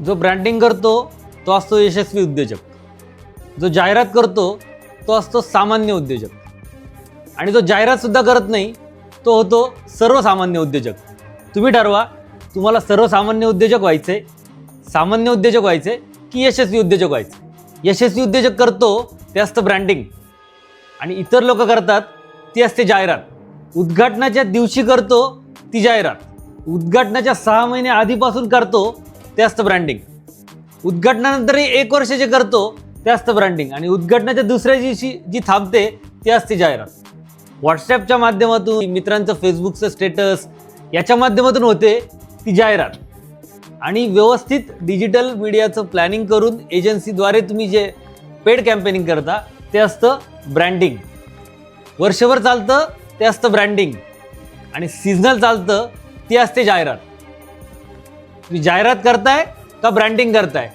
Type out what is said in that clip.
जो ब्रँडिंग करतो तो असतो यशस्वी उद्योजक. जो जाहिरात करतो तो असतो सामान्य उद्योजक. आणि जो जाहिरातसुद्धा करत नाही तो होतो सर्वसामान्य उद्योजक. तुम्ही ठरवा तुम्हाला सर्वसामान्य उद्योजक व्हायचे सामान्य उद्योजक व्हायचे की यशस्वी उद्योजक व्हायचे यशस्वी उद्योजक करतो ते असतं ब्रँडिंग आणि इतर लोक करतात ती असते जाहिरात. उद्घाटनाच्या दिवशी करतो ती जाहिरात. उद्घाटनाच्या सहा महिने आधीपासून करतो ते असतं ब्रँडिंग उद्घाटनानंतरही एक वर्ष जे करतो ते असतं ब्रँडिंग आणि उद्घाटनाच्या दुसऱ्या दिवशी जी थांबते ती असते जाहिरात. व्हॉट्सॲपच्या माध्यमातून मित्रांचं फेसबुकचं स्टेटस याच्या माध्यमातून होते ती जाहिरात. आणि व्यवस्थित डिजिटल मीडियाचं प्लॅनिंग करून एजन्सीद्वारे तुम्ही जे पेड कॅम्पेनिंग करता ते असतं ब्रँडिंग वर्षभर चालतं ते असतं ब्रँडिंग आणि सीझनल चालतं ती असते जाहिरात. जाहिरात करताय का ब्रँडिंग करताय?